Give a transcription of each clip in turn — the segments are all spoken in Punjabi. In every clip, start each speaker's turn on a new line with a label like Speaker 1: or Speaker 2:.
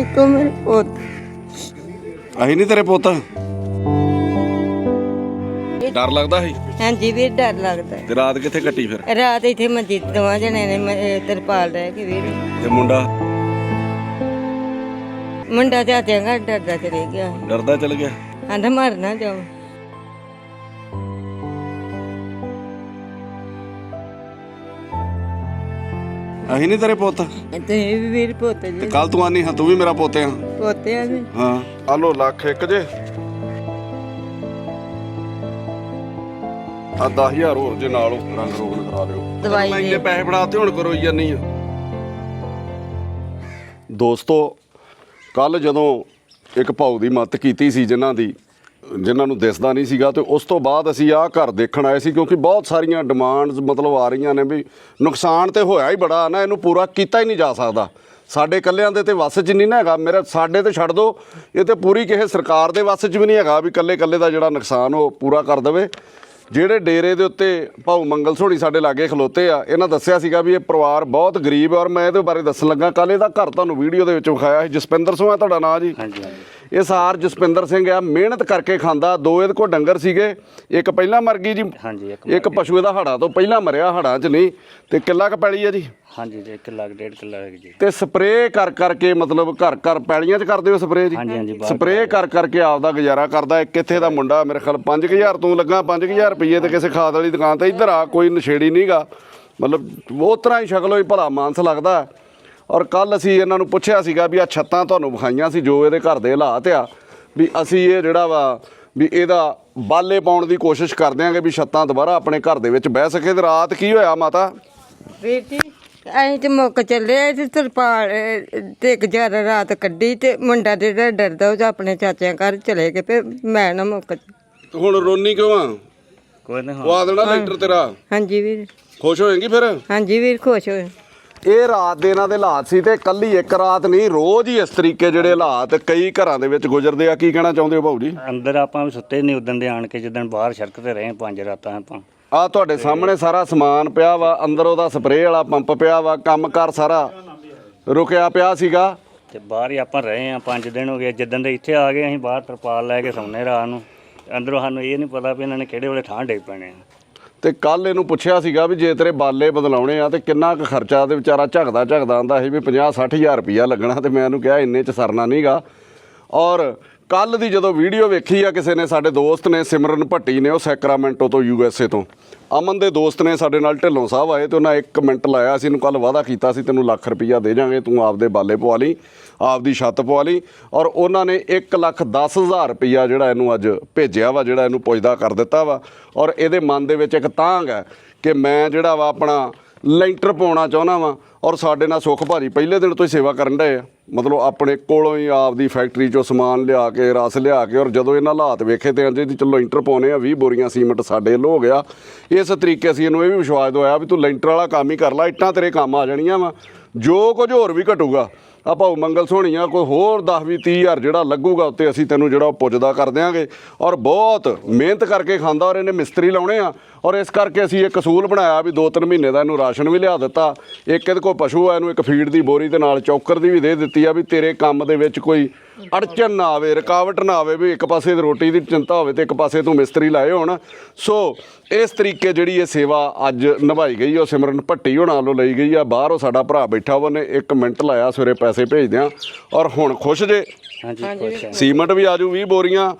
Speaker 1: ਇੱਕੋ ਮੇਰੇ ਪੁੱਤ।
Speaker 2: ਅਹੀਂ ਨਹੀਂ ਤੇਰੇ ਪੁੱਤ। ਡਰ ਲੱਗਦਾ ਸੀ?
Speaker 1: ਹਾਂਜੀ ਵੀਰ ਡਰ ਲੱਗਦਾ।
Speaker 2: ਤੇ ਰਾਤ ਕਿੱਥੇ ਕੱਟੀ ਫਿਰ?
Speaker 1: ਰਾਤ ਇੱਥੇ ਮੰਜੀ ਤੇ ਦੋਵਾਂ ਜਣੇ ਨੇ ਮ- ਇਹ ਤਰਪਾਲ ਰਹਿ ਕੇ ਵੀਰ।
Speaker 2: ਤੇ ਮੁੰਡਾ?
Speaker 1: ਮੁੰਡਾ ਤੇ ਆਤਿਆਂ ਘਰ ਡਰਦਾ ਚਲੇ ਗਿਆ।
Speaker 2: ਡਰਦਾ ਚਲ ਗਿਆ?
Speaker 1: ਆਂਦਾ ਮਰਨਾ ਜਾਓ
Speaker 2: ਅਹੀਂ ਨਹੀਂ ਤੇਰੇ ਪੁੱਤ।
Speaker 1: ਤੇ ਇਹ ਵੀ ਵੀਰ ਪੁੱਤ
Speaker 2: ਤੇ
Speaker 1: ਜੀ
Speaker 2: ਕੱਲ ਤੂੰ ਆਨੀ ਹਾਂ ਤੂੰ ਵੀ ਮੇਰਾ ਪੋਤੇ ਆ।
Speaker 1: ਪੋਤਿਆਂ ਦੇ
Speaker 2: ਹਾਂ। ਆ ਲੋ ਲੱਖ ਇੱਕ ਜੇ। ਆ 10000 ਹੋਰ ਜੇ ਨਾਲ ਉਹ ਰੰਗ ਰੋਗਨ ਕਰਾ ਲਿਓ
Speaker 1: ਦਵਾਈ
Speaker 2: ਮੈਂ ਇੰਨੇ
Speaker 1: ਦੇ
Speaker 2: ਪੈਸੇ ਫੜਾਤੇ ਹੁਣ ਕਰੋ ਹੀ ਨਹੀਂ ਆ। ਦੋਸਤੋ ਕੱਲ ਜਦੋਂ ਇੱਕ ਭਾਊ ਦੀ ਮਦਦ ਕੀਤੀ ਸੀ ਜਿਨ੍ਹਾਂ ਦੀ ਜਿਨ੍ਹਾਂ ਨੂੰ ਦਿਸਦਾ ਨਹੀਂ ਸੀਗਾ ਤੇ ਉਸ ਤੋਂ ਬਾਅਦ ਅਸੀਂ ਆਹ ਘਰ ਦੇਖਣ ਆਏ ਸੀ ਕਿਉਂਕਿ ਬਹੁਤ ਸਾਰੀਆਂ ਡਿਮਾਂਡਸ ਮਤਲਬ ਆ ਰਹੀਆਂ ਨੇ ਵੀ ਨੁਕਸਾਨ ਤੇ ਹੋਇਆ ਹੀ ਬੜਾ ਨਾ, ਇਹਨੂੰ ਪੂਰਾ ਕੀਤਾ ਹੀ ਨਹੀਂ ਜਾ ਸਕਦਾ। ਸਾਡੇ ਕੱਲਿਆਂ ਦੇ ਤੇ ਵੱਸ 'ਚ ਨਹੀਂ ਨਾ ਹੈਗਾ, ਮੇਰਾ ਸਾਡੇ ਤੇ ਛੱਡ ਦੋ, ਇਹ ਤੇ ਪੂਰੀ ਕਿਸੇ ਸਰਕਾਰ ਦੇ ਵੱਸ 'ਚ ਵੀ ਨਹੀਂ ਹੈਗਾ ਵੀ ਕੱਲੇ ਕੱਲੇ ਦਾ ਜਿਹੜਾ ਨੁਕਸਾਨ ਉਹ ਪੂਰਾ ਕਰ ਦੇਵੇ। ਜਿਹੜੇ ਡੇਰੇ ਦੇ ਉੱਤੇ ਭਾਊ ਮੰਗਲ ਸੋਹਣੀ ਸਾਡੇ ਲਾਗੇ ਖਲੋਤੇ ਆ, ਇਹਨਾਂ ਦੱਸਿਆ ਸੀਗਾ ਵੀ ਇਹ ਪਰਿਵਾਰ ਬਹੁਤ ਗਰੀਬ ਔਰ ਮੈਂ ਇਹਦੇ ਬਾਰੇ ਦੱਸਣ ਲੱਗਾ ਕੱਲ ਇਹਦਾ ਘਰ ਤੁਹਾਨੂੰ ਵੀਡੀਓ ਦੇ ਵਿੱਚ ਵਿਖਾਇਆ ਸੀ। ਜਸਪਿੰਦਰ ਸਿੰਘ ਹੈ ਤੁਹਾਡਾ ਨਾਂ ਜੀ।
Speaker 3: ਹਾਂਜੀ ਹਾਂਜੀ।
Speaker 2: ਇਹ ਸਾਰ ਜਸਪਿੰਦਰ ਸਿੰਘ ਆ ਮਿਹਨਤ ਕਰਕੇ ਖਾਂਦਾ ਦੋ ਇਹਦੇ ਕੋਲ ਡੰਗਰ ਸੀਗੇ ਇੱਕ ਪਹਿਲਾਂ ਮਰ ਗਈ ਜੀ।
Speaker 3: ਹਾਂਜੀ ਇੱਕ
Speaker 2: ਇੱਕ ਪਸ਼ੂ ਇਹਦਾ ਹੜਾ ਤੋਂ ਪਹਿਲਾਂ ਮਰਿਆ ਹੜਾਂ 'ਚ ਨਹੀਂ ਤੇ ਕਿੱਲਾ ਕ ਪੈਲੀ ਆ ਜੀ।
Speaker 3: ਹਾਂਜੀ ਜੀ 1 ਲੱਖ ਡੇਢ ਕਿੱਲਾ ਹੈ ਜੀ।
Speaker 2: ਤੇ ਸਪਰੇਅ ਕਰ ਕਰਕੇ ਮਤਲਬ ਘਰ ਘਰ ਪੈਲੀਆਂ 'ਚ ਕਰਦੇ ਹੋ ਸਪਰੇਅ ਜੀ?
Speaker 3: ਹਾਂਜੀ, ਹਾਂਜੀ, ਬਾਹਰ
Speaker 2: ਸਪਰੇਅ ਕਰ ਕਰਕੇ ਆਪਦਾ ਗੁਜ਼ਾਰਾ ਕਰਦਾ ਇੱਕ ਕਿੱਥੇ ਦਾ ਮੁੰਡਾ ਮੇਰੇ ਖਿਆਲ 5000 ਤੂੰ ਲੱਗਾ 5000 ਰੁਪਏ ਤੇ ਕਿਸੇ ਖਾਦ ਵਾਲੀ ਦੁਕਾਨ ਤੇ ਇੱਧਰ ਆ ਕੋਈ ਨਸ਼ੇੜੀ ਨਹੀਂਗਾ ਮਤਲਬ ਉਹ ਤਰ੍ਹਾਂ ਹੀ ਸ਼ਕਲੋਂ ਹੀ ਭਲਾ ਮਾਨਸ ਲੱਗਦਾ। ਔਰ ਕੱਲ ਅਸੀਂ ਇਹਨਾਂ ਨੂੰ ਪੁੱਛਿਆ ਸੀਗਾ ਵੀ ਆ ਛੱਤਾਂ ਤੁਹਾਨੂੰ ਵਿਖਾਈਆਂ ਸੀ ਜੋ ਇਹਦੇ ਘਰ ਦੇ ਹਾਲਾਤ ਆ ਵੀ ਅਸੀਂ ਇਹ ਜਿਹੜਾ ਵਾ ਵੀ ਇਹਦਾ ਬਾਲੇ ਪਾਉਣ ਦੀ ਕੋਸ਼ਿਸ਼ ਕਰਦੇ ਆਂਗੇ ਵੀ ਛੱਤਾਂ ਦੁਬਾਰਾ ਆਪਣੇ ਘਰ ਦੇ ਵਿੱਚ ਬਹਿ ਸਕੇ ਤੇ ਰਾਤ ਕੀ ਹੋਇਆ ਮਾਤਾ?
Speaker 1: ਵੀਰ ਜੀ ਅਸੀਂ ਤੇ ਮੁੱਕ ਚੱਲੇ ਤੇ ਤਰਪਾਲ ਤੇ ਗੁਜ਼ਾਰਾ ਰਾਤ ਕੱਢੀ ਤੇ ਮੁੰਡਾ ਤੇ ਜਿਹੜਾ ਡਰਦਾ ਉਹ ਆਪਣੇ ਚਾਚਿਆਂ ਘਰ ਚਲੇ ਗਏ ਤੇ ਮੈਂ ਨਾ ਮੁੱਕ
Speaker 2: ਤੇ ਹੁਣ ਰੋਨੀ ਕਿਉਂ ਆ?
Speaker 3: ਕੋਈ ਨਹੀਂ
Speaker 2: ਪਵਾ ਦੇਣਾ ਲੈਂਟਰ ਤੇਰਾ?
Speaker 1: ਹਾਂਜੀ ਵੀਰ।
Speaker 2: ਖੁਸ਼ ਹੋਏਗੀ ਫਿਰ?
Speaker 1: ਹਾਂਜੀ ਵੀਰ ਖੁਸ਼ ਹੋਏ।
Speaker 2: ਇਹ ਰਾਤ ਦੇ ਇਹਨਾਂ ਦੇ ਹਾਲਾਤ ਸੀ ਤੇ ਕੱਲੀ ਇੱਕ ਰਾਤ ਨਹੀਂ ਰੋਜ਼ ਹੀ ਇਸ ਤਰੀਕੇ ਜਿਹੜੇ ਹਾਲਾਤ ਕਈ ਘਰਾਂ ਦੇ ਵਿੱਚ ਗੁਜ਼ਰਦੇ ਆ। ਕੀ ਕਹਿਣਾ ਚਾਹੁੰਦੇ ਹੋ ਭਾਊ ਜੀ?
Speaker 3: ਅੰਦਰ ਆਪਾਂ ਵੀ ਸੁੱਤੇ ਨਹੀਂ ਉਦਣ ਦੇ ਆਣ ਕੇ ਜਿੱਦਣ ਬਾਹਰ ਸੜਕ ਤੇ ਰਹੇ ਪੰਜ ਰਾਤਾਂ ਆਪਾਂ।
Speaker 2: ਆ ਤੁਹਾਡੇ ਸਾਹਮਣੇ ਸਾਰਾ ਸਮਾਨ ਪਿਆ ਵਾ ਅੰਦਰ ਉਹਦਾ ਸਪਰੇਅ ਵਾਲਾ ਪੰਪ ਪਿਆ ਵਾ ਕੰਮਕਾਰ ਸਾਰਾ ਰੁਕਿਆ ਪਿਆ ਸੀਗਾ।
Speaker 3: ਤੇ ਬਾਹਰ ਹੀ ਆਪਾਂ ਰਹੇ ਆ ਪੰਜ ਦਿਨ ਹੋ ਗਏ। ਜਿੱਦਣ ਦੇ ਇੱਥੇ ਆ ਗਏ ਅਸੀਂ ਬਾਹਰ ਤਰਪਾਲ ਲੈ ਕੇ ਸੌਂਨੇ ਰਾਤ ਨੂੰ। ਅੰਦਰੋਂ ਸਾਨੂੰ ਇਹ ਨਹੀਂ ਪਤਾ ਵੀ ਇਹਨਾਂ ਨੇ ਕਿਹੜੇ ਵੇਲੇ ਠਾਂ ਡੇਗ ਪੈਣੇ ਆ।
Speaker 2: ਤੇ ਕੱਲ ਇਹਨੂੰ ਪੁੱਛਿਆ ਸੀਗਾ ਵੀ ਜੇ ਤੇਰੇ ਬਾਲੇ ਬਦਲਾਉਣੇ ਆ ਤੇ ਕਿੰਨਾ ਕੁ ਖਰਚਾ, ਤੇ ਵਿਚਾਰਾ ਝਗਦਾ ਝਗਦਾ ਆਂਦਾ ਸੀ ਵੀ 50 60000 ਰੁਪਈਆ ਲੱਗਣਾ ਤੇ ਮੈਂ ਇਹਨੂੰ ਕਿਹਾ ਇੰਨੇ ਚ ਸਰਨਾ ਨਹੀਂਗਾ ਔਰ ਕੱਲ ਦੀ ਜਦੋਂ ਵੀਡੀਓ ਵੇਖੀ ਆ, ਕਿਸੇ ਨੇ ਸਾਡੇ ਦੋਸਤ ਨੇ ਸਿਮਰਨ ਭੱਟੀ ਨੇ ਉਹ ਸੈਕਰਾਮੈਂਟੋ ਤੋਂ ਯੂ ਐਸ ਏ ਤੋਂ। ਅਮਨ ਦੇ ਦੋਸਤ ਨੇ ਸਾਡੇ ਨਾਲ ਢਿੱਲੋਂ ਸਾਹਿਬ ਆਏ ਤੇ ਉਹਨਾਂ ਇੱਕ ਕਮੈਂਟ ਲਾਇਆ ਸੀ, ਇਹਨੂੰ ਕੱਲ ਵਾਅਦਾ ਕੀਤਾ ਸੀ, ਤੈਨੂੰ ਲੱਖ ਰੁਪਈਆ ਦੇ ਜਾਾਂਗੇ ਤੂੰ ਆਪਦੇ ਬਾਲੇ ਪਵਾ ਲਈ, ਆਪਦੀ ਛੱਤ ਪਵਾ ਲਈ ਔਰ ਉਹਨਾਂ ਨੇ 1 ਲੱਖ 10 ਹਜ਼ਾਰ ਰੁਪਈਆ ਜਿਹੜਾ ਇਹਨੂੰ ਅੱਜ ਭੇਜਿਆ ਵਾ, ਜਿਹੜਾ ਇਹਨੂੰ ਪੁੱਜਦਾ ਕਰ ਦਿੱਤਾ ਵਾ ਔਰ ਇਹਦੇ ਮਨ ਦੇ ਵਿੱਚ ਇੱਕ ਤਾਂਗ ਹੈ ਕਿ ਮੈਂ ਜਿਹੜਾ ਵਾ ਆਪਣਾ ਲੈਂਟਰ ਪਾਉਣਾ ਚਾਹੁੰਦਾ ਵਾਂ ਔਰ ਸਾਡੇ ਨਾਲ ਸੁਖ ਭਾਜੀ ਪਹਿਲੇ ਦਿਨ ਤੋਂ ਹੀ ਸੇਵਾ ਕਰਨ ਡਏ ਆ। ਮਤਲਬ ਆਪਣੇ ਕੋਲੋਂ ਹੀ ਆਪਦੀ ਫੈਕਟਰੀ ਚੋਂ ਸਮਾਨ ਲਿਆ ਕੇ, ਰਸ ਲਿਆ ਕੇ ਔਰ ਜਦੋਂ ਇਹਨਾਂ ਹਾਲਾਤ ਵੇਖੇ ਤੇ ਅੰਜੇ ਦੀ ਚਲੋ ਲੈਂਟਰ ਪਾਉਣੇ ਆ 20 ਬੋਰੀਆਂ ਸੀਮੈਂਟ ਸਾਡੇ ਵੱਲੋਂ ਹੋ ਗਿਆ। ਇਸ ਤਰੀਕੇ ਅਸੀਂ ਇਹਨੂੰ ਇਹ ਵੀ ਵਿਸ਼ਵਾਸ ਦਵਾਇਆ ਵੀ ਤੂੰ ਲੈਂਟਰ ਵਾਲਾ ਕੰਮ ਹੀ ਕਰ ਲੈ, ਇੱਟਾਂ ਤੇਰੇ ਕੰਮ ਆ ਜਾਣੀਆਂ ਵਾ। ਜੋ ਕੁਝ ਹੋਰ ਵੀ ਘਟੂਗਾ, ਆ ਭਾਊ ਮੰਗਲ ਸੋਹਣੀਆਂ, ਕੋਈ ਹੋਰ 10 20 30 ਹਜ਼ਾਰ ਜਿਹੜਾ ਲੱਗੂਗਾ ਉੱਤੇ ਅਸੀਂ ਤੈਨੂੰ ਜਿਹੜਾ ਉਹ ਪੁੱਜਦਾ ਕਰ ਦਿਆਂਗੇ। ਔਰ ਬਹੁਤ ਮਿਹਨਤ ਕਰਕੇ ਖਾਂਦਾ ਔਰ ਇਹਨੇ ਮਿਸਤਰੀ ਲਾਉਣੇ ਆ। ਔਰ ਇਸ ਕਰਕੇ ਅਸੀਂ ਇੱਕ ਅਸੂਲ ਬਣਾਇਆ ਵੀ 2-3 ਮਹੀਨੇ ਦਾ ਇਹਨੂੰ ਰਾਸ਼ਨ ਵੀ ਲਿਆ ਦਿੱਤਾ। ਇੱਕ ਇਹਦੇ ਕੋਲ ਪਸ਼ੂ ਆ, ਇਹਨੂੰ ਇੱਕ ਫੀਡ ਦੀ ਬੋਰੀ ਦੇ ਨਾਲ ਚੌਕਰ ਦੀ ਵੀ ਦੇ ਦਿੱਤੀ ਆ ਵੀ ਤੇਰੇ ਕੰਮ ਦੇ ਵਿੱਚ ਕੋਈ ਅੜਚਨ ਨਾ ਆਵੇ ਰੁਕਾਵਟ ਨਾ ਆਵੇ ਵੀ ਇੱਕ ਪਾਸੇ ਤੇ ਰੋਟੀ ਦੀ ਚਿੰਤਾ ਹੋਵੇ ਤੇ ਇੱਕ ਪਾਸੇ ਤੂੰ ਮਿਸਤਰੀ ਲਾਏ ਹੋਣ। ਸੋ ਇਸ ਤਰੀਕੇ ਜਿਹੜੀ ਇਹ ਸੇਵਾ ਅੱਜ ਨਿਭਾਈ ਗਈ ਉਹ ਸਿਮਰਨ ਭੱਟੀ ਹੋਣਾ ਵੱਲੋਂ ਲਈ ਗਈ ਆ। ਬਾਹਰ ਉਹ ਸਾਡਾ ਭਰਾ ਬੈਠਾ ਉਹਨੇ ਇੱਕ ਮਿੰਟ ਲਾਇਆ ਸਵੇਰੇ ਪੈਸੇ ਭੇਜ ਦਿਆਂ ਔਰ ਹੁਣ ਖੁਸ਼ ਜੇ।
Speaker 3: ਹਾਂਜੀ ਖੁਸ਼ ਆ
Speaker 2: ਸੀਮੈਂਟ ਵੀ ਆਜੂ 20 ਬੋਰੀਆਂ।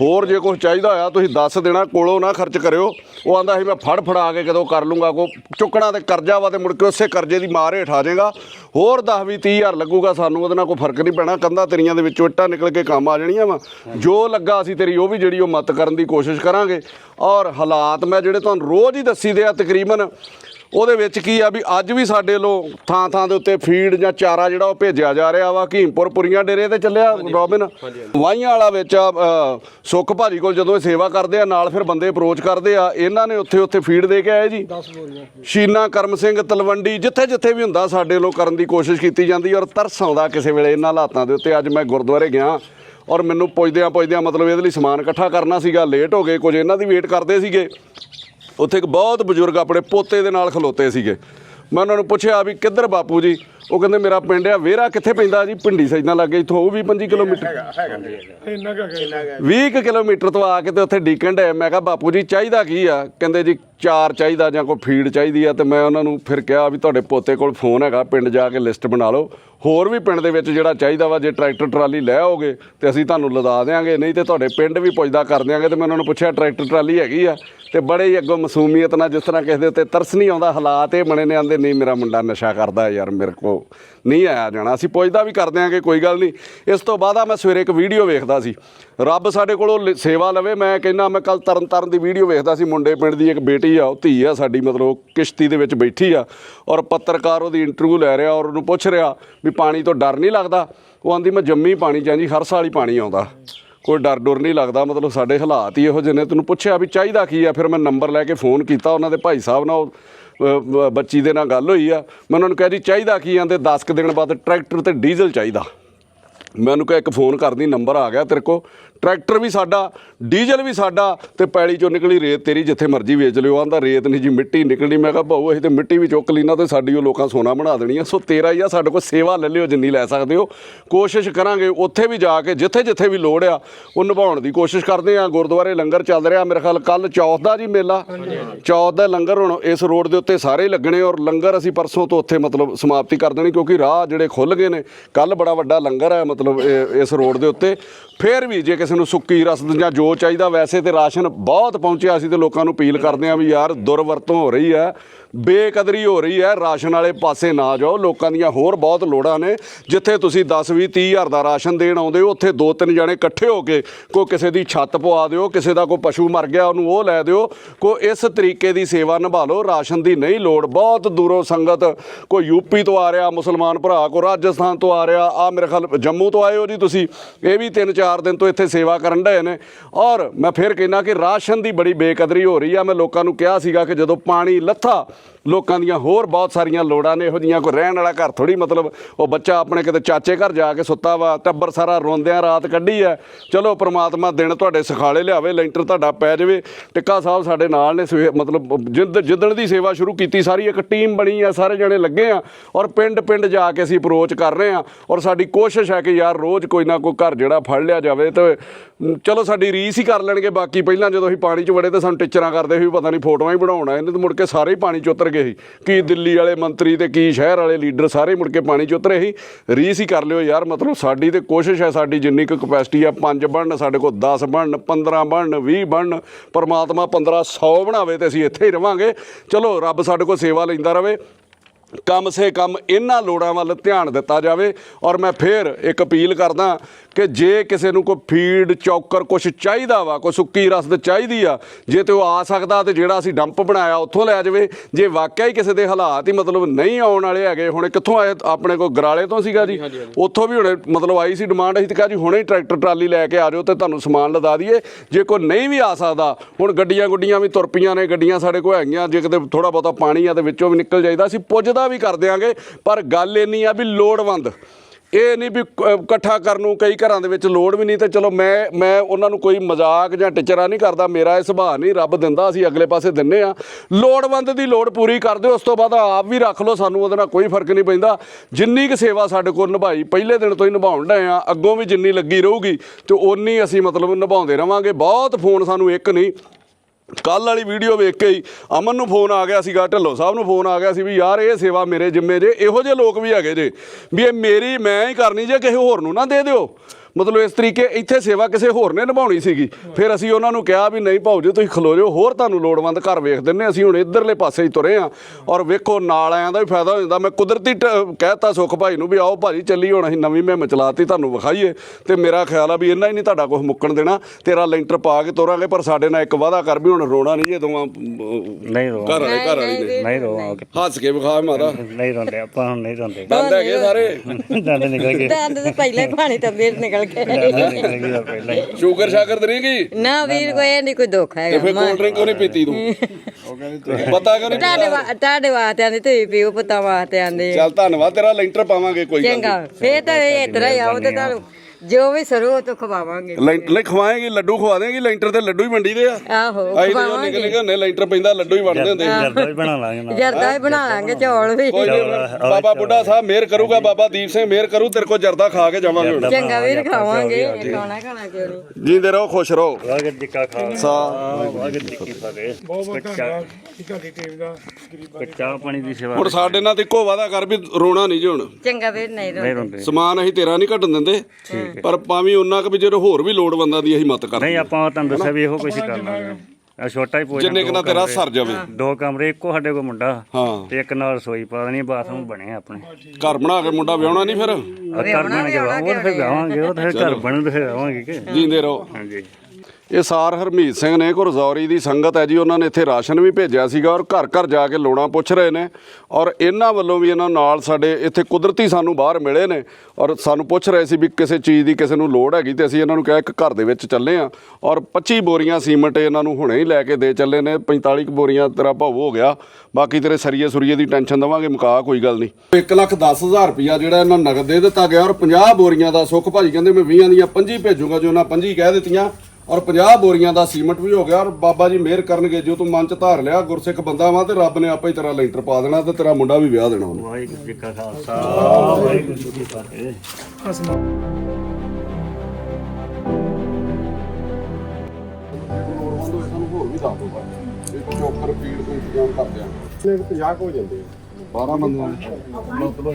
Speaker 2: ਹੋਰ ਜੇ ਕੁਝ ਚਾਹੀਦਾ ਹੋਇਆ ਤੁਸੀਂ ਦੱਸ ਦੇਣਾ ਕੋਲੋਂ ਨਾ ਖਰਚ ਕਰਿਓ। ਉਹ ਆਂਦਾ ਸੀ ਮੈਂ ਫੜ ਫੜਾ ਕੇ ਕਦੋਂ ਕਰ ਲੂੰਗਾ ਕੋ ਚੁੱਕਣਾ ਤੇ ਕਰਜ਼ਾ ਵਾ ਤੇ ਮੁੜ ਕੇ ਉਸੇ ਕਰਜ਼ੇ ਦੀ ਮਾਰ ਹੇਠ ਆ ਜਾਏਗਾ। ਹੋਰ 10 20 30 ਹਜ਼ਾਰ ਲੱਗੂਗਾ ਸਾਨੂੰ ਉਹਦੇ ਨਾਲ ਕੋਈ ਫ਼ਰਕ ਨਹੀਂ ਪੈਣਾ ਕੰਧਾਂ ਤੇਰੀਆਂ ਦੇ ਵਿੱਚੋਂ ਇੱਟਾਂ ਨਿਕਲ ਕੇ ਕੰਮ ਆ ਜਾਣੀਆਂ ਵਾ। ਜੋ ਲੱਗਾ ਅਸੀਂ ਤੇਰੀ, ਉਹ ਵੀ ਜਿਹੜੀ ਉਹ ਮਤ ਕਰਨ ਦੀ ਕੋਸ਼ਿਸ਼ ਕਰਾਂਗੇ। ਔਰ ਹਾਲਾਤ ਮੈਂ ਜਿਹੜੇ ਤੁਹਾਨੂੰ ਰੋਜ਼ ਹੀ ਦੱਸੀ ਦੇ ਆ, ਤਕਰੀਬਨ ਉਹਦੇ ਵਿੱਚ ਕੀ ਆ ਵੀ ਅੱਜ ਵੀ ਸਾਡੇ ਲੋ ਥਾਂ ਥਾਂ ਦੇ ਉੱਤੇ ਫੀਡ ਜਾਂ ਚਾਰਾ ਜਿਹੜਾ ਉਹ ਭੇਜਿਆ ਜਾ ਰਿਹਾ ਵਾ ਕੀਮਪੁਰ ਪੁਰੀਆਂ ਡੇਰੇ ਤੇ ਚੱਲਿਆ ਰੋਬਿਨ। ਵਾਈਆਂ ਵਾਲਾ ਵਿੱਚ ਸੁੱਖ ਭਾਜੀ ਕੋਲ ਜਦੋਂ ਇਹ ਸੇਵਾ ਕਰਦੇ ਆ ਨਾਲ ਫਿਰ ਬੰਦੇ ਅਪਰੋਚ ਕਰਦੇ ਆ ਇਹਨਾਂ ਨੇ ਉੱਥੇ ਉੱਥੇ ਫੀਡ ਦੇ ਕੇ ਆਏ ਜੀ। 10 ਬੋਰੀਆਂ। ਸ਼ੀਨਾ ਕਰਮ ਸਿੰਘ ਤਲਵੰਡੀ ਜਿੱਥੇ ਜਿੱਥੇ ਵੀ ਹੁੰਦਾ ਸਾਡੇ ਲੋ ਕਰਨ ਦੀ ਕੋਸ਼ਿਸ਼ ਕੀਤੀ ਜਾਂਦੀ ਔਰ ਤਰਸ ਆਉਂਦਾ ਕਿਸੇ ਵੇਲੇ ਇਹਨਾਂ ਹਾਲਾਤਾਂ ਦੇ ਉੱਤੇ। ਅੱਜ ਮੈਂ ਗੁਰਦੁਆਰੇ ਗਿਆ ਔਰ ਮੈਨੂੰ ਪੁੱਜਦਿਆਂ ਪੁੱਜਦਿਆਂ ਮਤਲਬ ਇਹਦੇ ਲਈ ਸਮਾਨ ਇਕੱਠਾ ਕਰਨਾ ਸੀਗਾ ਲੇਟ ਹੋ ਗਏ ਕੁਝ ਇਹਨਾਂ ਦੀ ਵੇਟ ਕਰਦੇ ਸੀਗੇ। ਉੱਥੇ ਇੱਕ ਬਹੁਤ ਬਜ਼ੁਰਗ ਆਪਣੇ ਪੋਤੇ ਦੇ ਨਾਲ ਖਲੋਤੇ ਸੀਗੇ। ਮੈਂ ਉਹਨਾਂ ਨੂੰ ਪੁੱਛਿਆ ਵੀ ਕਿੱਧਰ ਬਾਪੂ ਜੀ? ਉਹ ਕਹਿੰਦੇ ਮੇਰਾ ਪਿੰਡ ਆ ਵੇਰਾ ਕਿੱਥੇ ਪੈਂਦਾ ਜੀ? ਪਿੰਡੀ ਸੈਦਾਂ ਲੱਗੇ ਇੱਥੋਂ ਉਹ ਵੀ 25 ਕਿਲੋਮੀਟਰ। 20 ਕੁ ਕਿਲੋਮੀਟਰ ਤੋਂ ਆ ਕੇ ਤੇ ਉੱਥੇ ਡੀਕਨ ਡੇ ਮੈਂ ਕਿਹਾ ਬਾਪੂ ਜੀ ਚਾਹੀਦਾ ਕੀ ਆ? ਕਹਿੰਦੇ ਜੀ ਚਾਰ ਚਾਹੀਦਾ ਜਾਂ ਕੋਈ ਫੀਡ ਚਾਹੀਦੀ ਆ ਤੇ ਮੈਂ ਉਹਨਾਂ ਨੂੰ ਫਿਰ ਕਿਹਾ ਵੀ ਤੁਹਾਡੇ ਪੋਤੇ ਕੋਲ ਫੋਨ ਹੈਗਾ, ਪਿੰਡ ਜਾ ਕੇ ਲਿਸਟ ਬਣਾ ਲਓ। ਹੋਰ ਵੀ ਪਿੰਡ ਦੇ ਵਿੱਚ ਜਿਹੜਾ ਚਾਹੀਦਾ ਵਾ, ਜੇ ਟਰੈਕਟਰ ਟਰਾਲੀ ਲੈ ਆਓਗੇ ਤੇ ਅਸੀਂ ਤੁਹਾਨੂੰ ਲਦਾ ਦੇਾਂਗੇ ਨਹੀਂ ਤੇ ਤੁਹਾਡੇ ਪਿੰਡ ਵੀ ਪੁੱਜਦਾ ਕਰ ਦਿਆਂਗੇ ਤੇ ਮੈਂ ਉਹਨਾਂ ਨੂੰ ਪੁੱਛਿਆ ਟਰੈਕਟਰ ਟਰਾਲੀ ਹੈਗੀ ਆ ਤੇ ਬੜੇ ਹੀ ਅੱਗੋਂ ਮਸੂਮੀਅਤ ਨਾਲ ਜਿਸ ਤਰ੍ਹਾਂ ਕਿਸੇ ਦੇ ਉੱਤੇ ਤਰਸ ਨਹੀਂ ਆਉਂਦਾ, ਹਾਲਾਤ ਇਹ ਬਣੇ ਨੇ, ਆਂਦੇ ਨਹੀਂ ਮੇਰਾ ਮੁੰਡਾ ਨਸ਼ਾ ਕਰਦਾ ਯਾਰ, ਮੇਰੇ ਕੋ ਨਹੀਂ ਆਇਆ ਜਾਣਾ। ਅਸੀਂ ਪੁੱਛਦਾ ਵੀ ਕਰ ਦਿਆਂਗੇ, ਕੋਈ ਗੱਲ ਨਹੀਂ। ਇਸ ਤੋਂ ਬਾਅਦ ਆ ਮੈਂ ਸਵੇਰੇ ਇੱਕ ਵੀਡੀਓ ਵੇਖਦਾ ਸੀ। ਰੱਬ ਸਾਡੇ ਕੋਲੋਂ ਲ- ਸੇਵਾ ਲਵੇ। ਮੈਂ ਕਹਿੰਦਾ, ਮੈਂ ਕੱਲ ਤਰਨ ਤਾਰਨ ਦੀ ਵੀਡੀਓ ਵੇਖਦਾ ਸੀ, ਮੁੰਡੇ ਪਿੰਡ ਦੀ ਇੱਕ ਬੇਟੀ ਆ, ਉਹ ਧੀ ਆ, ਸਾਡੀ ਮਤਲਬ ਕਿਸ਼ਤੀ ਦੇ ਵਿੱਚ ਬੈਠੀ ਆ, ਔਰ ਪੱਤਰਕਾਰ ਉਹਦੀ ਇੰਟਰਵਿਊ ਲੈ ਰਿਹਾ ਔਰ ਉਹਨੂੰ ਪੁੱਛ ਰਿਹਾ ਵੀ ਪਾਣੀ ਤੋਂ ਡਰ ਨਹੀਂ ਲੱਗਦਾ? ਉਹ ਆਂਦੀ, ਮੈਂ ਜੰਮੀ ਪਾਣੀ ਚਾਂਜੀ ਹਰ ਸਾਲ ਹੀ ਪਾਣੀ ਆਉਂਦਾ। ਕੋਈ ਡਰ ਡੁਰ ਨਹੀਂ ਲੱਗਦਾ, ਮਤਲਬ ਸਾਡੇ ਹਾਲਾਤ ਹੀ ਇਹੋ ਜਿਹੇ ਨੇ। ਤੈਨੂੰ ਪੁੱਛਿਆ ਵੀ ਚਾਹੀਦਾ ਕੀ ਆ? ਫਿਰ ਮੈਂ ਨੰਬਰ ਲੈ ਕੇ ਫੋਨ ਕੀਤਾ, ਉਹਨਾਂ ਦੇ ਭਾਈ ਸਾਹਿਬ ਨਾਲ ਬ- ਬੱਚੀ ਦੇ ਨਾਲ ਗੱਲ ਹੋਈ ਆ। ਮੈਂ ਉਹਨਾਂ ਨੂੰ ਕਿਹਾ ਜੀ, ਚਾਹੀਦਾ ਕੀ ਆਂਦੇ 10 ਕੁ ਦਿਨ ਬਾਅਦ ਟਰੈਕਟਰ ਤੇ ਡੀਜ਼ਲ ਚਾਹੀਦਾ। ਮੈਂ ਉਹਨੂੰ ਕਿਹਾ ਇੱਕ ਫੋਨ ਕਰਦੀ ਨੰਬਰ ਆ ਗਿਆ ਤੇਰੇ ਕੋ ਟਰੈਕਟਰ ਵੀ ਸਾਡਾ ਡੀਜ਼ਲ ਵੀ ਸਾਡਾ ਤੇ ਪੈਲੀ ਚੋਂ ਨਿਕਲੀ ਰੇਤ ਤੇਰੀ ਜਿੱਥੇ ਮਰਜ਼ੀ ਵੇਚ ਲਿਓ। ਆਂਦਾ ਰੇਤ ਨਹੀਂ ਜੀ ਮਿੱਟੀ ਨਿਕਲਣੀ। ਮੈਂ ਕਿਹਾ ਭਾਊ ਅਸੀਂ ਤੇ ਮਿੱਟੀ ਵੀ ਚੁੱਕ ਨਾ ਤੇ ਸਾਡੀ ਉਹ ਲੋਕਾਂ ਸੋਨਾ ਬਣਾ ਦੇਣੀ ਆ। ਸੋ ਤੇਰਾ ਹੀ ਆ ਸਾਡੇ ਕੋਲ ਸੇਵਾ ਲੈ ਲਿਓ ਜਿੰਨੀ ਲੈ ਸਕਦੇ ਹੋ। ਕੋਸ਼ਿਸ਼ ਕਰਾਂਗੇ ਉੱਥੇ ਵੀ ਜਾ ਕੇ ਜਿੱਥੇ ਜਿੱਥੇ ਵੀ ਲੋੜ ਆ ਉਹ ਨਿਭਾਉਣ ਦੀ ਕੋਸ਼ਿਸ਼ ਕਰਦੇ ਆ। ਗੁਰਦੁਆਰੇ ਲੰਗਰ ਚੱਲ ਰਿਹਾ ਮੇਰੇ ਖਿਆਲ ਕੱਲ ਚੌਥ ਦਾ ਜੀ ਮੇਲਾ। ਚੌਥ ਦਾ ਲੰਗਰ ਹੁਣ ਇਸ ਰੋਡ ਦੇ ਉੱਤੇ ਸਾਰੇ ਲੱਗਣੇ ਔਰ ਲੰਗਰ ਅਸੀਂ ਪਰਸੋਂ ਤੋਂ ਉੱਥੇ ਮਤਲਬ ਸਮਾਪਤੀ ਕਰ ਦੇਣੀ ਕਿਉਂਕਿ ਰਾਹ ਜਿਹੜੇ ਖੁੱਲ ਗਏ ਨੇ ਕੱਲ ਬੜਾ ਵੱਡਾ ਲੰਗਰ ਹੈ ਮਤਲਬ ਇਹ- ਇਸ ਰੋਡ ਦੇ ਉੱਤੇ। ਫਿਰ ਵੀ ਜੇ ਕਿਸੇ ਨੂੰ ਸੁੱਕੀ ਰਸਦ ਜਾਂ ਜੋ ਚਾਹੀਦਾ, ਵੈਸੇ ਤੇ ਰਾਸ਼ਨ ਬਹੁਤ ਪਹੁੰਚਿਆ ਅਸੀਂ ਤੇ ਲੋਕਾਂ ਨੂੰ ਅਪੀਲ ਕਰਦੇ ਹਾਂ ਵੀ ਯਾਰ ਦੁਰਵਰਤੋਂ ਹੋ ਰਹੀ ਹੈ। ਬੇਕਦਰੀ ਹੋ ਰਹੀ ਹੈ। ਰਾਸ਼ਨ ਵਾਲੇ ਪਾਸੇ ਨਾ ਜਾਓ। ਲੋਕਾਂ ਦੀਆਂ ਹੋਰ ਬਹੁਤ ਲੋੜਾਂ ਨੇ। ਜਿੱਥੇ ਤੁਸੀਂ 10 20 30 ਹਜ਼ਾਰ ਦਾ ਰਾਸ਼ਨ ਦੇਣ ਆਉਂਦੇ ਹੋ, ਉੱਥੇ ਦੋ, ਤਿੰਨ ਜਣੇ ਇਕੱਠੇ ਹੋ ਕੇ ਕੋਈ ਕਿਸੇ ਦੀ ਛੱਤ ਪਵਾ ਦਿਓ, ਕਿਸੇ ਦਾ ਕੋਈ ਪਸ਼ੂ ਮਰ ਗਿਆ, ਉਹਨੂੰ ਉਹ ਲੈ ਦਿਓ। ਕੋਈ ਇਸ ਤਰੀਕੇ ਦੀ ਸੇਵਾ ਨਿਭਾ ਲਓ। ਰਾਸ਼ਨ ਦੀ ਨਹੀਂ ਲੋੜ। ਬਹੁਤ ਦੂਰੋਂ ਸੰਗਤ ਕੋਈ ਯੂਪੀ ਤੋਂ ਆ ਰਿਹਾ, ਮੁਸਲਮਾਨ ਭਰਾ ਕੋ ਰਾਜਸਥਾਨ ਤੋਂ ਆ ਰਿਹਾ। ਆ ਮੇਰੇ ਖਿਆਲ ਜੰਮੂ ਤੋਂ ਆਏ ਹੋ ਜੀ ਤੁਸੀਂ। ਇਹ ਵੀ 3-4 ਦਿਨ ਤੋਂ ਇੱਥੇ ਸੇਵਾ ਕਰਨ ਡਏ ਨੇ। ਔਰ ਮੈਂ ਫਿਰ ਕਹਿੰਦਾ ਕਿ ਰਾਸ਼ਨ ਦੀ ਬੜੀ ਬੇਕਦਰੀ ਹੋ ਰਹੀ ਆ। ਮੈਂ ਲੋਕਾਂ ਨੂੰ ਕਿਹਾ ਸੀਗਾ ਕਿ ਜਦੋਂ ਪਾਣੀ, ਲੱਥਾ ਲੋਕਾਂ ਦੀਆਂ ਹੋਰ ਬਹੁਤ ਸਾਰੀਆਂ ਲੋੜਾਂ ਨੇ, ਇਹੋ ਜੀਆਂ ਕੋਈ ਰਹਿਣ ਵਾਲਾ ਘਰ ਥੋੜੀ ਮਤਲਬ ਉਹ ਬੱਚਾ ਆਪਣੇ ਕਿਤੇ ਚਾਚੇ ਘਰ ਜਾ ਕੇ ਸੁੱਤਾ ਵਾ, ਟੱਬਰ ਸਾਰਾ ਰੋਂਦਿਆਂ ਰਾਤ ਕੱਢੀ ਐ ਚਲੋ ਪ੍ਰਮਾਤਮਾ ਦਿਨ ਤੁਹਾਡੇ ਸਖਾਲੇ ਲਿਆਵੇ, ਲੈਂਟਰ ਤੁਹਾਡਾ ਪੈ ਜਾਵੇ। ਟਿੱਕਾ ਸਾਹਿਬ ਸਾਡੇ ਨਾਲ ਨੇ ਸਵੇ- ਮਤਲਬ ਜਿੱਦ, ਜਿੱਦਣ ਦੀ ਸੇਵਾ ਸ਼ੁਰੂ ਕੀਤੀ, ਸਾਰੀ ਇੱਕ ਟੀਮ ਬਣੀ ਆ, ਸਾਰੇ ਜਣੇ ਲੱਗੇ ਆ ਔਰ ਪਿੰਡ ਪਿੰਡ ਜਾ ਕੇ ਅਸੀਂ ਅਪਰੋਚ ਕਰ ਰਹੇ ਆ ਔਰ ਸਾਡੀ ਕੋਸ਼ਿਸ਼ ਹੈ ਕਿ ਯਾਰ ਰੋਜ਼ ਕੋਈ ਨਾ ਕੋਈ ਘਰ ਜਿਹੜਾ ਫੜ ਲਿਆ ਜਾਵੇ ਤੇ ਚਲੋ ਸਾਡੀ ਰੀਸ ਹੀ ਕਰ ਲੈਣਗੇ, ਬਾਕੀ ਪਹਿਲਾਂ ਜਦੋਂ ਅਸੀਂ ਪਾਣੀ 'ਚ ਵੜੇ ਤਾਂ ਸਾਨੂੰ ਟੀਚਰਾਂ ਕਰਦੇ ਸੀ ਪਤਾ ਨਹੀਂ ਫੋਟੋਆਂ ਹੀ ਬਣਾਉਣਾ ਇਹਨੇ ਤਾਂ ਮੁੜ ਕੇ ਸਾਰੇ ਹੀ ਪਾਣੀ 'ਚ ਉਤਰ ਗਏ ਸੀ। ਕੀ ਦਿੱਲੀ ਵਾਲੇ ਮੰਤਰੀ ਤੇ ਕੀ ਸ਼ਹਿਰ ਵਾਲੇ ਲੀਡਰ ਸਾਰੇ ਮੁੜ ਕੇ ਪਾਣੀ 'ਚ ਉਤਰੇ ਸੀ? ਰੀਸ ਹੀ ਕਰ ਲਿਓ ਯਾਰ, ਮਤਲਬ ਸਾਡੀ ਤੇ ਕੋਸ਼ਿਸ਼ ਹੈ ਸਾਡੀ ਜਿੰਨੀ ਕੁ ਕਪੈਸਿਟੀ ਆ, ਪੰਜ ਬਣਨ, ਸਾਡੇ ਕੋਲ 10 ਬਣਨ 15 ਬਣਨ 20 ਬਣਨ, ਪਰਮਾਤਮਾ 1500 ਬਣਾਵੇ ਤੇ ਅਸੀਂ ਇੱਥੇ ਹੀ ਰਵਾਂਗੇ। ਚਲੋ, ਰੱਬ ਸਾਡੇ ਕੋਲ ਸੇਵਾ ਲੈਂਦਾ ਰਵੇ। ਕਮ ਸੇ ਕਮ ਇਹਨਾਂ ਲੋੜਾਂ ਵੱਲ ਧਿਆਨ ਦਿੱਤਾ ਜਾਵੇ। ਔਰ ਮੈਂ ਫੇਰ ਇੱਕ ਅਪੀਲ ਕਰਦਾ ਕਿ ਜੇ ਕਿਸੇ ਨੂੰ ਕੋਈ ਫੀਡ ਚੌਕਰ ਕੁਝ ਚਾਹੀਦਾ ਵਾ ਕੋਈ ਸੁੱਕੀ ਰਸਦ ਚਾਹੀਦੀ ਆ ਜੇ ਤੇ ਉਹ ਆ ਸਕਦਾ ਤੇ ਜਿਹੜਾ ਅਸੀਂ ਡੰਪ ਬਣਾਇਆ ਉੱਥੋਂ ਲੈ ਜਾਵੇ। ਜੇ ਵਾਕਿਆ ਹੀ ਕਿਸੇ ਦੇ ਹਾਲਾਤ ਹੀ ਮਤਲਬ ਨਹੀਂ ਆਉਣ ਵਾਲੇ ਹੈਗੇ ਹੁਣ ਕਿੱਥੋਂ ਆਏ? ਆਪਣੇ ਕੋਲ ਗਰਾਲੇ ਤੋਂ ਸੀਗਾ ਜੀ। ਉੱਥੋਂ ਵੀ ਹੁਣੇ ਮਤਲਬ ਆਈ ਸੀ ਡਿਮਾਂਡ ਅਸੀਂ ਤੇ ਕਿਹਾ ਜੀ ਹੁਣੇ ਟਰੈਕਟਰ ਟਰਾਲੀ ਲੈ ਕੇ ਆ ਜਾਓ ਤੇ ਤੁਹਾਨੂੰ ਸਮਾਨ ਲਦਾ ਦਈਏ। ਜੇ ਕੋਈ ਨਹੀਂ ਵੀ ਆ ਸਕਦਾ ਹੁਣ ਗੱਡੀਆਂ ਗੁੱਡੀਆਂ ਵੀ ਤੁਰ ਪਈਆਂ ਨੇ ਗੱਡੀਆਂ ਸਾਡੇ ਕੋਲ ਹੈਗੀਆਂ ਜੇ ਕਿਤੇ ਥੋੜਾ ਬਹੁਤਾ ਪਾਣੀ ਆ ਤੇ ਵਿੱਚੋਂ ਵੀ ਨਿਕਲ ਜਾਈਦਾ ਅਸੀਂ ਪੁੱਜਦਾ ਵੀ ਕਰ ਦਿਆਂਗੇ, ਪਰ ਗੱਲ ਇੰਨੀ ਆ ਵੀ ਲੋੜਵੰਦ। ਇਹ ਨਹੀਂ ਵੀ ਇਕੱਠਾ ਕਰਨ ਨੂੰ ਕਈ ਘਰਾਂ ਦੇ ਵਿੱਚ ਲੋੜ ਵੀ ਨਹੀਂ ਤੇ ਚਲੋ ਮੈਂ ਮੈਂ ਉਹਨਾਂ ਨੂੰ ਕੋਈ ਮਜ਼ਾਕ ਜਾਂ ਟਿਚਰਾ ਨਹੀਂ ਕਰਦਾ, ਮੇਰਾ ਇਹ ਸੁਭਾਅ ਨਹੀਂ, ਰੱਬ ਦਿੰਦਾ, ਅਸੀਂ ਅਗਲੇ ਪਾਸੇ ਦਿੰਨੇ ਆ। ਲੋੜਵੰਦ ਦੀ ਲੋੜ ਪੂਰੀ ਕਰ ਦਿਓ, ਉਸ ਤੋਂ ਬਾਅਦ ਆਪ ਵੀ ਰੱਖ ਲਓ, ਸਾਨੂੰ ਉਹਦੇ ਨਾਲ ਕੋਈ ਫ਼ਰਕ ਨਹੀਂ ਪੈਂਦਾ। ਜਿੰਨੀ ਕੁ ਸੇਵਾ ਸਾਡੇ ਕੋਲ ਨਿਭਾਈ, ਪਹਿਲੇ ਦਿਨ ਤੋਂ ਹੀ ਨਿਭਾਉਣ ਡਏ ਆ, ਅੱਗੋਂ ਵੀ ਜਿੰਨੀ ਲੱਗੀ ਰਹੂਗੀ, ਤੇ ਓਨੀ ਅਸੀਂ ਮਤਲਬ ਨਿਭਾਉਂਦੇ ਰਵਾਂਗੇ। ਬਹੁਤ ਫੋਨ ਸਾਨੂੰ ਇੱਕ ਨਹੀਂ ਕੱਲ ਵਾਲੀ ਵੀਡੀਓ ਵੇਖ ਕੇ ਹੀ ਅਮਨ ਨੂੰ ਫੋਨ ਆ ਗਿਆ ਸੀਗਾ, ਢੱਲੋ ਸਾਹਿਬ ਨੂੰ ਫੋਨ ਆ ਗਿਆ ਸੀ ਵੀ ਯਾਰ ਇਹ ਸੇਵਾ ਮੇਰੇ ਜਿੰਮੇ ਜੇ, ਇਹੋ ਜਿਹੇ ਲੋਕ ਵੀ ਹੈਗੇ ਜੇ, ਵੀ ਇਹ ਮੇਰੀ, ਮੈਂ ਹੀ ਕਰਨੀ ਜੇ, ਕਿਸੇ ਹੋਰ ਨੂੰ ਨਾ ਦੇ ਦਿਓ। ਮਤਲਬ ਇਸ ਤਰੀਕੇ ਇੱਥੇ ਸੇਵਾ ਕਿਸੇ ਹੋਰ ਨੇ ਨਿਭਾਉਣੀ ਸੀਗੀ। ਫਿਰ ਅਸੀਂ ਉਹਨਾਂ ਨੂੰ ਕਿਹਾ ਵੀ ਨਹੀਂ ਭਾਉ ਜੀ ਤੁਸੀਂ ਖਲੋ ਜਾਓ ਹੋਰ ਤੁਹਾਨੂੰ ਲੋੜਵੰਦ ਘਰ ਵੇਖ ਦਿੰਨੇ ਅਸੀਂ ਹੁਣ ਇਧਰਲੇ ਪਾਸੇ ਹੀ ਤੁਰੇ ਆ ਔਰ ਵੇਖੋ ਨਾਲ ਆਇਆਂ ਦਾ ਵੀ ਫਾਇਦਾ ਹੋ ਜਾਂਦਾ। ਮੈਂ ਕੁਦਰਤੀ ਕਹਿਤਾ ਸੁਖ ਭਾਈ ਨੂੰ ਵੀ ਆਓ ਭਾਜੀ ਚੱਲੀ ਹੁਣ ਅਸੀਂ ਨਵੀਂ ਮੈਂ ਚਲਾਤੀ ਤੁਹਾਨੂੰ ਵਿਖਾਈਏ। ਤੇ ਮੇਰਾ ਖਿਆਲ ਆ ਵੀ ਇੰਨਾ ਹੀ ਨਹੀਂ ਤੁਹਾਡਾ ਕੁਝ ਮੁੱਕਣ ਦੇਣਾ। ਤੇਰਾ ਲੈਂਟਰ ਪਾ ਕੇ ਤੋਰਾਂਗੇ ਪਰ ਸਾਡੇ ਨਾਲ ਇੱਕ ਵਾਅਦਾ ਕਰ ਵੀ ਹੁਣ ਰੋਣਾ ਨਹੀਂ ਜੇ ਦੋਵਾਂ
Speaker 3: ਨਹੀਂ ਰੋ
Speaker 2: ਘਰ ਵਾਲੇ ਘਰ ਵਾਲੀ ਨੇ।
Speaker 3: ਨਹੀਂ ਰੋਵਾਂਗੇ।
Speaker 2: ਹੱਸ ਕੇ ਵਿਖਾ ਮਾਤਾ
Speaker 3: ਨਹੀਂ ਰੋਂਦੇ ਆਪਾਂ ਹੁਣ ਨਹੀਂ ਰੋਂਦੇ।
Speaker 2: ਦੰਦ ਹੈਗੇ ਸਾਰੇ।
Speaker 3: ਦੰਦ ਨਿਕਲ ਗਏ।
Speaker 1: ਦੰਦ ਤੇ ਪਹਿਲਾਂ ਪਾਣੀ ਤੋਂ ਵੀਰ ਨਿਕਲ
Speaker 3: ਨਿਕਲ ਗਏ ਆ ਪਹਿਲਾਂ ਹੀ।
Speaker 2: ਸ਼ੂਗਰ ਸ਼ਾਗਰ ਤੇ ਨਹੀਂ ਗਈ?
Speaker 1: ਨਾ ਵੀਰ ਕੋਈ ਨਹੀਂ ਕੋਈ ਦੁੱਖ
Speaker 2: ਤੇ
Speaker 1: ਹੈਗਾ
Speaker 2: ਫਿਰ ਕੋਲਡ ਡਰਿੰਕ ਉਹਨੇ ਪੀਤੀ ਤੂੰ? ਪਤਾ ਕਿ ਨਹੀਂ
Speaker 1: ਤੁਹਾਡੇ ਵਾ- ਤੁਹਾਡੇ ਵਾਸਤੇ ਆਂਦੇ ਤੁਸੀਂ ਪੀਓ ਪੁੱਤਾਂ ਵਾਸਤੇ ਆਂਦੇ।
Speaker 2: ਚੱਲ ਧੰਨਵਾਦ ਤੇਰਾ ਲੈਂਟਰ ਪਾਵਾਂਗੇ ਕੋਈ ਗੱਲ
Speaker 1: ਚੰਗਾ
Speaker 2: ਨਹੀਂ।
Speaker 1: ਫੇਰ ਤਾਂ ਇਹ ਤਰ੍ਹਾਂ ਹੀ ਆਉ ਤੇ ਤੁਹਾਨੂੰ ਜੋ ਵੀ ਸਰੋ ਉਹ ਤੋਂ ਖਵਾਵਾਂਗੇ।
Speaker 2: ਲੈ ਖਵਾਏਗੀ ਲੱਡੂ ਖਵਾ ਦੇਗੀ ਲੈਂਟਰ ਤੇ ਲੱਡੂ ਹੀ ਵੰਡੀ ਦੇ ਆ।
Speaker 1: ਆਹੋ
Speaker 2: ਆਈ ਤੇ ਜੋ ਨਿਕਲ ਨਿਕਲ ਹੁੰਦੇ ਲੈਂਟਰ ਪੈਂਦਾ ਲੱਡੂ ਹੀ ਵੰਡਦੇ ਹੁੰਦੇ
Speaker 3: ਜਰਦਾ ਵੀ ਬਣਾ ਲਾਂਗੇ ਨਾਲ।
Speaker 1: ਜਰਦਾ ਹੀ ਬਣਾ ਲਾਂਗੇ ਚੌਲ ਵੀ।
Speaker 2: ਕੋਈ ਨੀ, ਬਾਬਾ ਬੁੱਢਾ ਸਾਹਿਬ ਮਿਹਰ ਕਰੂਗਾ ਬਾਬਾ ਦੀਪ ਸਿੰਘ ਮਿਹਰ ਕਰੂ ਤੇਰੇ ਕੋਲ ਜਰਦਾ ਖਾ ਕੇ ਜਾਵਾਂਗੇ ਹੁਣ।
Speaker 1: ਚੰਗਾ ਵੀਰ ਖਾਵਾਂਗੇ ਖਾਣਾ ਖਾਣਾ ਕਿਉਂ ਨਹੀਂ?
Speaker 2: ਜੀਂਦੇ ਰਹੋ ਖੁਸ਼ ਰਹੋ।
Speaker 3: ਵਾਹਿਗੁਰੂ ਜੀ ਕਾ ਖਾਲਸਾ। ਵਾਹਿਗੁਰੂ ਜੀ ਕੀ ਫਤਿਹ। ਪਾਣੀ ਦੀ ਸੇਵਾ
Speaker 2: ਹੁਣ ਸਾਡੇ ਨਾਲ ਤੇ ਇੱਕੋ ਵਾਦਾ ਕਰ ਵੀ ਰੋਣਾ ਨਹੀਂ ਜੀ ਹੁਣ।
Speaker 1: ਚੰਗਾ ਵੀਰ ਨਹੀਂ ਰੋ
Speaker 3: ਨਹੀਂ ਰੋਂਦੇ।
Speaker 2: ਸਮਾਨ ਅਸੀਂ ਤੇਰਾ ਨਹੀਂ ਘਟਣ ਦਿੰਦੇ। ਪਰ ਭਾਵੇਂ ਉਹਨਾਂ ਕੁ ਵੀ ਜਦੋਂ ਹੋਰ ਵੀ ਲੋੜਵੰਦਾਂ ਦੀ ਅਸੀਂ ਮਤ
Speaker 3: ਨਹੀਂ
Speaker 2: ਕਰਦੇ
Speaker 3: ਆਪਾਂ ਤੁਹਾਨੂੰ ਦੱਸਿਆ ਵੀ ਇਹੋ ਕੁਝ ਹੀ ਕਰਨਾ ਹੈ ਆ ਛੋਟਾ ਹੀ ਭੋਜਨ
Speaker 2: ਜਿੰਨੇ ਕੁ ਨਾਲ ਤੇਰਾ ਸਰ ਜਾਵੇ।
Speaker 3: ਦੋ ਕਮਰੇ ਇੱਕੋ ਸਾਡੇ ਕੋਲ ਮੁੰਡਾ।
Speaker 2: ਹਾਂ।
Speaker 3: ਤੇ ਇੱਕ ਨਾਲ ਰਸੋਈ ਪਾ ਦੇਣੀ ਬਾਥਰੂਮ ਬਣੇ ਆਪਣੇ।
Speaker 2: ਘਰ ਬਣਾ ਕੇ ਮੁੰਡਾ ਵਿਆਹਣਾ ਨਹੀਂ ਫਿਰ?
Speaker 3: ਆ ਘਰ ਬਣ ਕੇ ਉਹ ਫਿਰ ਉਹ ਫਿਰ ਘਰ ਬਣਨ ਤੇ ਫਿਰ ਆਵਾਂਗੇ ਕਿ।
Speaker 2: ਜੀਂਦੇ ਰਹੋ।
Speaker 3: ਹਾਂਜੀ।
Speaker 2: ਇਹ ਸਾਰ ਹਰਮੀਤ ਸਿੰਘ ਨੇ ਗੁਰਜ਼ੌਰੀ ਦੀ ਸੰਗਤ ਹੈ ਜੀ, ਉਹਨਾਂ ਨੇ ਇੱਥੇ ਰਾਸ਼ਨ ਵੀ ਭੇਜਿਆ ਸੀਗਾ ਔਰ ਘਰ ਘਰ ਜਾ ਕੇ ਲੋੜਾਂ ਪੁੱਛ ਰਹੇ ਨੇ ਔਰ ਇਹਨਾਂ ਵੱਲੋਂ ਵੀ ਇਹਨਾਂ ਨਾਲ ਸਾਡੇ ਇੱਥੇ ਕੁਦਰਤੀ ਸਾਨੂੰ ਬਾਹਰ ਮਿਲੇ ਨੇ ਔਰ ਸਾਨੂੰ ਪੁੱਛ ਰਹੇ ਸੀ ਵੀ ਕਿਸੇ ਚੀਜ਼ ਦੀ ਕਿਸੇ ਨੂੰ ਲੋੜ ਹੈਗੀ ਤੇ ਅਸੀਂ ਇਹਨਾਂ ਨੂੰ ਕਿਹਾ ਇੱਕ ਘਰ ਦੇ ਵਿੱਚ ਚੱਲੇ ਆ ਔਰ 25 ਬੋਰੀਆਂ ਸੀਮੈਂਟ ਇਹਨਾਂ ਨੂੰ ਹੁਣੇ ਹੀ ਲੈ ਕੇ ਦੇ ਚੱਲੇ ਨੇ 45 ਕੁ ਬੋਰੀਆਂ ਤੇਰਾ ਭਾਉ ਹੋ ਗਿਆ, ਬਾਕੀ ਤੇਰੇ ਸਰੀਏ ਸੁਰੀਏ ਦੀ ਟੈਨਸ਼ਨ ਦਵਾਂਗੇ, ਮੁਕਾ ਕੋਈ ਗੱਲ ਨਹੀਂ। 1 ਲੱਖ 10 ਹਜ਼ਾਰ ਰੁਪਇਆ ਜਿਹੜਾ ਇਹਨਾਂ ਨਗਦ ਦੇ ਦਿੱਤਾ ਗਿਆ ਔਰ 50 ਬੋਰੀਆਂ ਦਾ ਸੁੱਖ ਭਾਜੀ ਕਹਿੰਦੇ ਮੈਂ 20 ਦੀਆਂ 25 ਭੇਜੂਗਾ ਜੋ ਉਹਨਾਂ 25 ਕਹਿ ਦਿੱਤੀਆਂ। ਔਰ 50 ਬੋਰੀਆਂ ਦਾ ਸੀਮੈਂਟ ਵੀ ਹੋ ਗਿਆ ਔਰ ਬਾਬਾ ਜੀ ਮਿਹਰ ਕਰਨਗੇ ਜੋ ਤੂੰ ਮਨ ਚ ਧਾਰ ਲਿਆ ਗੁਰਸਿੱਖ ਬੰਦਾ ਵਾ ਤੇ ਰੱਬ ਨੇ ਆਪੇ ਹੀ ਤੇਰਾ ਲੈਂਟਰ ਪਾ ਦੇਣਾ ਤੇ ਤੇਰਾ ਮੁੰਡਾ ਵੀ ਵਿਆਹ ਦੇਣਾ ਉਹਨੂੰ।
Speaker 3: ਵਾਹਿਗੁਰੂ ਜੀ ਕਾ ਖਾਲਸਾ ਵਾਹਿਗੁਰੂ ਜੀ ਕੀ ਫਤਿਹ।
Speaker 2: ਹੋਰ ਵੀ ਦੱਸ ਦੋ ਇੱਕ ਚੋਕਰ ਫੀਡ ਤੋਂ ਇੰਤਜ਼ਾਮ ਕਰਦੇ ਆ। 50 ਹੋ ਜਾਂਦੇ ਆ। 12 ਬੰਦਿਆਂ ਮਤਲਬ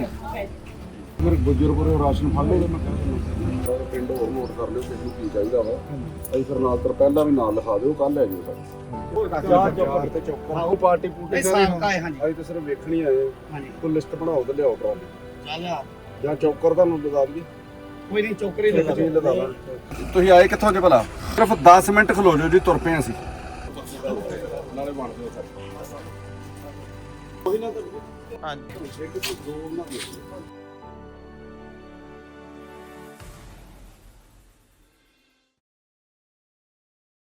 Speaker 2: ਮੇਰੇ ਬਜ਼ੁਰਗ ਉਹ ਰਾਸ਼ਨ ਫੜ ਲਓ ਤੇ ਮੈਂ ਕਹਿ ਦਿੰਦਾ ਪਿੰਡ ਹੋਰ ਨੋਟ ਕਰ ਲਿਓ ਕਿਸ ਨੂੰ ਕੀ ਚਾਹੀਦਾ ਵਾ। ਅਸੀਂ ਫਿਰ ਨਾਲ ਤਰ ਪਹਿਲਾਂ ਵੀ ਨਾਲ ਲਿਖਾ ਦਿਓ ਕੱਲ ਲੈ ਜਿਓ ਸਰ ਉਹ ਪਾਰਟੀ ਪੂਟੀ ਅਸੀਂ ਤਾਂ ਸਿਰਫ ਵੇਖਣੀ ਆਏ ਹਾਂਜੀ। ਕੋਈ ਲਿਸਟ ਬਣਾਓ ਤੇ ਲਿਆਓ ਟਰਾਲੀ। ਜਾਂ ਚੋਕਰ ਤੁਹਾਨੂੰ ਲਗਾ ਦਈਏ।
Speaker 4: ਕੋਈ ਨਹੀਂ ਚੋਕਰੀ
Speaker 2: ਲਗਾ ਦਾਂ ਤੁਸੀਂ ਆਏ ਕਿੱਥੋਂ ਜੇ ਭਲਾ? ਸਿਰਫ 10 ਮਿੰਟ ਖਲੋ ਜਾਓ ਜੀ ਤੁਰ ਪਏ ਅਸੀਂ। ਨਾਲੇ ਬਣ ਜਾਓ ਸਰ। ਕੋਈ ਨਾ ਤਾਂ ਹਾਂਜੀ ਇੱਕ ਤੋਂ ਦੋ। ਨਾ